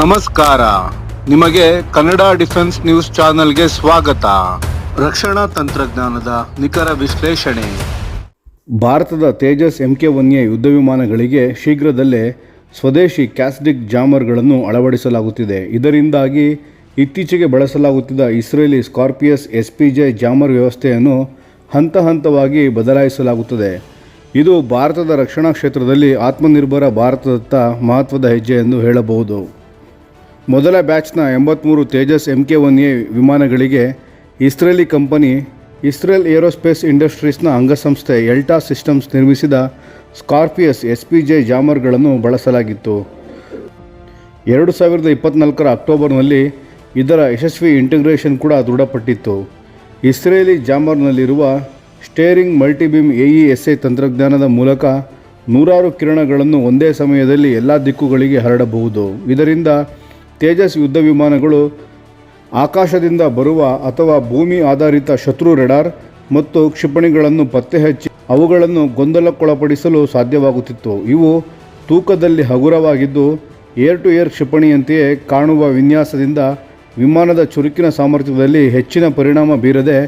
ನಮಸ್ಕಾರ. ನಿಮಗೆ Kannada defence news ಚಾನೆಲ್ಗೆ ಸ್ವಾಗತ. ರಕ್ಷಣಾ ತಂತ್ರಜ್ಞಾನದ ನಿಖರ ವಿಶ್ಲೇಷಣೆ. ಭಾರತದ Tejas M K one A ಯುದ್ಧ ವಿಮಾನಗಳಿಗೆ ಶೀಘ್ರದಲ್ಲೇ ಸ್ವದೇಶಿ ಕ್ಯಾಸ್ಡಿಕ್ ಜಾಮರ್ಗಳನ್ನು ಅಳವಡಿಸಲಾಗುತ್ತಿದೆ. ಇದರಿಂದಾಗಿ ಇತ್ತೀಚೆಗೆ ಬಳಸಲಾಗುತ್ತಿದ್ದ Israeli Scorpius S P J jammer ವ್ಯವಸ್ಥೆಯನ್ನು ಹಂತ ಹಂತವಾಗಿ ಬದಲಾಯಿಸಲಾಗುತ್ತದೆ. ಇದು ಭಾರತದ ರಕ್ಷಣಾ ಕ್ಷೇತ್ರದಲ್ಲಿ ಆತ್ಮನಿರ್ಭರ ಭಾರತದತ್ತ ಮಹತ್ವದ ಹೆಜ್ಜೆ ಎಂದು ಹೇಳಬಹುದು. ಮೊದಲ ಬ್ಯಾಚ್ನ ಎಂಬತ್ತ್ಮೂರು Tejas M K one A ವಿಮಾನಗಳಿಗೆ ಇಸ್ರೇಲಿ ಕಂಪನಿ, ಇಸ್ರೇಲ್ ಏರೋಸ್ಪೇಸ್ ಇಂಡಸ್ಟ್ರೀಸ್ನ ಅಂಗಸಂಸ್ಥೆ ಎಲ್ಟಾ ಸಿಸ್ಟಮ್ಸ್ ನಿರ್ಮಿಸಿದ ಸ್ಕಾರ್ಪಿಯಸ್ ಎಸ್ ಪಿ ಜೆ ಜಾಮರ್ಗಳನ್ನು ಬಳಸಲಾಗಿತ್ತು. ಎರಡು ಸಾವಿರದ ಇಪ್ಪತ್ನಾಲ್ಕರ ಅಕ್ಟೋಬರ್ನಲ್ಲಿ ಇದರ ಯಶಸ್ವಿ ಇಂಟಿಗ್ರೇಷನ್ ಕೂಡ ದೃಢಪಟ್ಟಿತ್ತು. Israeli ಜಾಮರ್ನಲ್ಲಿರುವ steering multibeam A E S A ತಂತ್ರಜ್ಞಾನದ ಮೂಲಕ ನೂರಾರು ಕಿರಣಗಳನ್ನು ಒಂದೇ ಸಮಯದಲ್ಲಿ ಎಲ್ಲ ದಿಕ್ಕುಗಳಿಗೆ ಹರಡಬಹುದು. ಇದರಿಂದ ತೇಜಸ್ ಯುದ್ಧ ವಿಮಾನಗಳು ಆಕಾಶದಿಂದ ಬರುವ ಅಥವಾ ಭೂಮಿ ಆಧಾರಿತ ಶತ್ರು ರೆಡಾರ್ ಮತ್ತು ಕ್ಷಿಪಣಿಗಳನ್ನು ಪತ್ತೆಹಚ್ಚಿ ಅವುಗಳನ್ನು ಗೊಂದಲಕ್ಕೊಳಪಡಿಸಲು ಸಾಧ್ಯವಾಗುತ್ತಿತ್ತು. ಇವು ತೂಕದಲ್ಲಿ ಹಗುರವಾಗಿದ್ದು, ಏರ್ ಟು ಏರ್ ಕ್ಷಿಪಣಿಯಂತೆಯೇ ಕಾಣುವ ವಿನ್ಯಾಸದಿಂದ ವಿಮಾನದ ಚುರುಕಿನ ಸಾಮರ್ಥ್ಯದಲ್ಲಿ ಹೆಚ್ಚಿನ ಪರಿಣಾಮ ಬೀರದೆ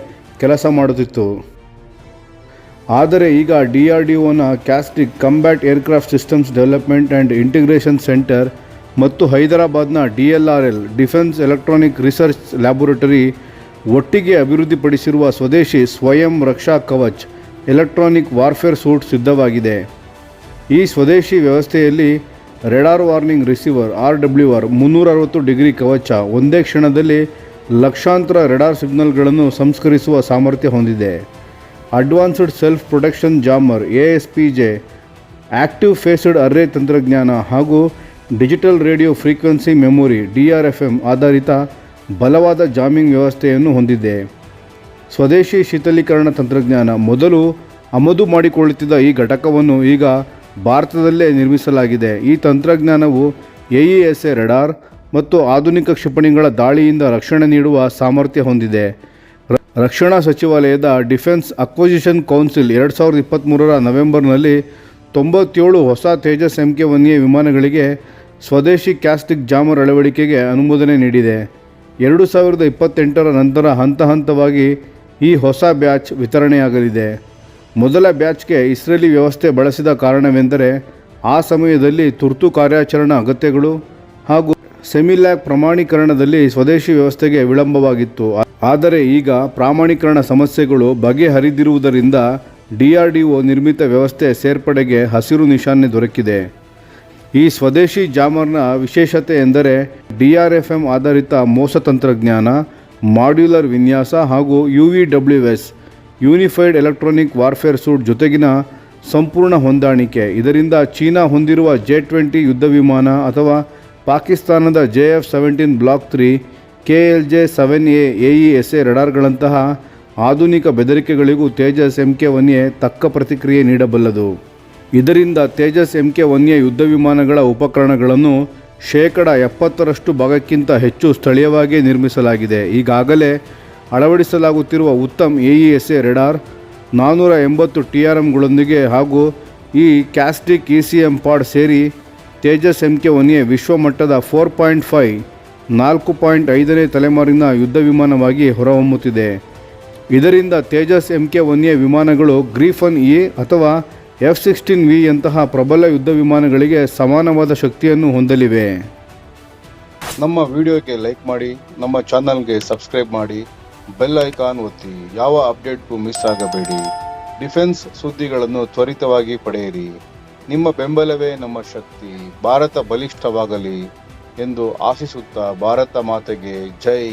ಕೆಲಸ ಮಾಡುತ್ತಿತ್ತು. ಆದರೆ ಈಗ D R D ಒನ CASDIC combat aircraft systems development and integration centre ಮತ್ತು ಹೈದರಾಬಾದ್ನ D L R L, defence electronic research laboratory ಒಟ್ಟಿಗೆ ಅಭಿವೃದ್ಧಿಪಡಿಸಿರುವ ಸ್ವದೇಶಿ Swayam Raksha Kavach electronic warfare suite ಸಿದ್ಧವಾಗಿದೆ. ಈ ಸ್ವದೇಶಿ ವ್ಯವಸ್ಥೆಯಲ್ಲಿ radar warning receiver R W R ಮುನ್ನೂರ ಅರವತ್ತು ಡಿಗ್ರಿ ಕವಚ ಒಂದೇ ಕ್ಷಣದಲ್ಲಿ ಲಕ್ಷಾಂತರ ರೆಡಾರ್ ಸಿಗ್ನಲ್ಗಳನ್ನು ಸಂಸ್ಕರಿಸುವ ಸಾಮರ್ಥ್ಯ ಹೊಂದಿದೆ. Advanced self protection jammer, A S P J, active phased array ತಂತ್ರಜ್ಞಾನ ಹಾಗೂ digital radio frequency memory D R F M ಆಧಾರಿತ ಬಲವಾದ ಜಾಮಿಂಗ್ ವ್ಯವಸ್ಥೆಯನ್ನು ಹೊಂದಿದೆ. ಸ್ವದೇಶಿ ಶೀತಲೀಕರಣ ತಂತ್ರಜ್ಞಾನ ಮೊದಲು ಆಮದು ಮಾಡಿಕೊಳ್ಳುತ್ತಿದ್ದ ಈ ಘಟಕವನ್ನು ಈಗ ಭಾರತದಲ್ಲೇ ನಿರ್ಮಿಸಲಾಗಿದೆ. ಈ ತಂತ್ರಜ್ಞಾನವು A E S A radar ಮತ್ತು ಆಧುನಿಕ ಕ್ಷಿಪಣಿಗಳ ದಾಳಿಯಿಂದ ರಕ್ಷಣೆ ನೀಡುವ ಸಾಮರ್ಥ್ಯ ಹೊಂದಿದೆ. ರಕ್ಷಣಾ ಸಚಿವಾಲಯದ ಡಿಫೆನ್ಸ್ ಅಕ್ವಸಿಷನ್ ಕೌನ್ಸಿಲ್ ಎರಡು ಸಾವಿರದ ಇಪ್ಪತ್ತ್ಮೂರರ ನವೆಂಬರ್ನಲ್ಲಿ ತೊಂಬತ್ತೇಳು ಹೊಸ Tejas M K one A ವಿಮಾನಗಳಿಗೆ ಸ್ವದೇಶಿ ಕ್ಯಾಸ್ಟಿಕ್ ಜಾಮರ್ ಅಳವಡಿಕೆಗೆ ಅನುಮೋದನೆ ನೀಡಿದೆ. ಎರಡು ಸಾವಿರದ ಇಪ್ಪತ್ತೆಂಟರ ನಂತರ ಹಂತ ಹಂತವಾಗಿ ಈ ಹೊಸ ಬ್ಯಾಚ್ ವಿತರಣೆಯಾಗಲಿದೆ. ಮೊದಲ ಬ್ಯಾಚ್ಗೆ ಇಸ್ರೇಲಿ ವ್ಯವಸ್ಥೆ ಬಳಸಿದ ಕಾರಣವೆಂದರೆ, ಆ ಸಮಯದಲ್ಲಿ ತುರ್ತು ಕಾರ್ಯಾಚರಣಾ ಅಗತ್ಯಗಳು ಹಾಗೂ ಸೆಮಿಲ್ಯಾಕ್ ಪ್ರಮಾಣೀಕರಣದಲ್ಲಿ ಸ್ವದೇಶಿ ವ್ಯವಸ್ಥೆಗೆ ವಿಳಂಬವಾಗಿತ್ತು. ಆದರೆ ಈಗ ಪ್ರಮಾಣೀಕರಣ ಸಮಸ್ಯೆಗಳು ಬಗೆಹರಿದಿರುವುದರಿಂದ ಡಿಆರ್ಡಿಒ ನಿರ್ಮಿತ ವ್ಯವಸ್ಥೆ ಸೇರ್ಪಡೆಗೆ ಹಸಿರು ನಿಶಾನೆ ದೊರಕಿದೆ. ಈ ಸ್ವದೇಶಿ ಜಾಮರ್ನ ವಿಶೇಷತೆ ಎಂದರೆ ಡಿ ಆರ್ ಎಫ್ ಎಂ ಆಧಾರಿತ ಮೋಸ ತಂತ್ರಜ್ಞಾನ, ಮಾಡ್ಯುಲರ್ ವಿನ್ಯಾಸ ಹಾಗೂ U V W S, unified electronic warfare suite ಜೊತೆಗಿನ ಸಂಪೂರ್ಣ ಹೊಂದಾಣಿಕೆ. ಇದರಿಂದ ಚೀನಾ ಹೊಂದಿರುವ ಜೆ ಟ್ವೆಂಟಿ ಯುದ್ಧ ವಿಮಾನ ಅಥವಾ ಪಾಕಿಸ್ತಾನದ J F seventeen block three, K L J seven A A E S A ರಡಾರ್ಗಳಂತಹ ಆಧುನಿಕ ಬೆದರಿಕೆಗಳಿಗೂ Tejas M K one A ತಕ್ಕ ಪ್ರತಿಕ್ರಿಯೆ ನೀಡಬಲ್ಲದು. ಇದರಿಂದ Tejas M K one A ಯುದ್ಧ ವಿಮಾನಗಳ ಉಪಕರಣಗಳನ್ನು ಶೇಕಡ ಎಪ್ಪತ್ತರಷ್ಟು ಭಾಗಕ್ಕಿಂತ ಹೆಚ್ಚು ಸ್ಥಳೀಯವಾಗಿ ನಿರ್ಮಿಸಲಾಗಿದೆ. ಈಗಾಗಲೇ ಅಳವಡಿಸಲಾಗುತ್ತಿರುವ Uttam A E S A radar ನಾನ್ನೂರ ಎಂಬತ್ತು ಟಿ ಆರ್ ಎಂಗಳೊಂದಿಗೆ ಹಾಗೂ ಈ CASDIC E C M pod ಸೇರಿ ತೇಜಸ್ ಎಂ ಕೆ ಎ ವಿಶ್ವಮಟ್ಟದ ಫೋರ್ ಪಾಯಿಂಟ್ ಫೈ ನಾಲ್ಕು ಪಾಯಿಂಟ್ ಐದನೇ ತಲೆಮಾರಿನ ಯುದ್ಧ ವಿಮಾನವಾಗಿ ಹೊರಹೊಮ್ಮುತ್ತಿದೆ. ಇದರಿಂದ Tejas M K one A ವಿಮಾನಗಳು ಗ್ರೀಫನ್ ಇ ಅಥವಾ ಎಫ್ ಸಿಕ್ಸ್ಟೀನ್ ವಿ ಯಂತಹ ಪ್ರಬಲ ಯುದ್ಧ ವಿಮಾನಗಳಿಗೆ ಸಮಾನವಾದ ಶಕ್ತಿಯನ್ನು ಹೊಂದಲಿವೆ. ನಮ್ಮ ವಿಡಿಯೋಗೆ ಲೈಕ್ ಮಾಡಿ, ನಮ್ಮ ಚಾನಲ್ಗೆ ಸಬ್ಸ್ಕ್ರೈಬ್ ಮಾಡಿ, ಬೆಲ್ ಐಕಾನ್ ಒತ್ತಿ, ಯಾವ ಅಪ್ಡೇಟ್ಗೂ ಮಿಸ್ ಆಗಬೇಡಿ. ಡಿಫೆನ್ಸ್ ಸುದ್ದಿಗಳನ್ನು ತ್ವರಿತವಾಗಿ ಪಡೆಯಿರಿ. ನಿಮ್ಮ ಬೆಂಬಲವೇ ನಮ್ಮ ಶಕ್ತಿ. ಭಾರತ ಬಲಿಷ್ಠವಾಗಲಿ ಎಂದು ಆಶಿಸುತ್ತಾ ಭಾರತ ಮಾತೆಗೆ ಜೈ.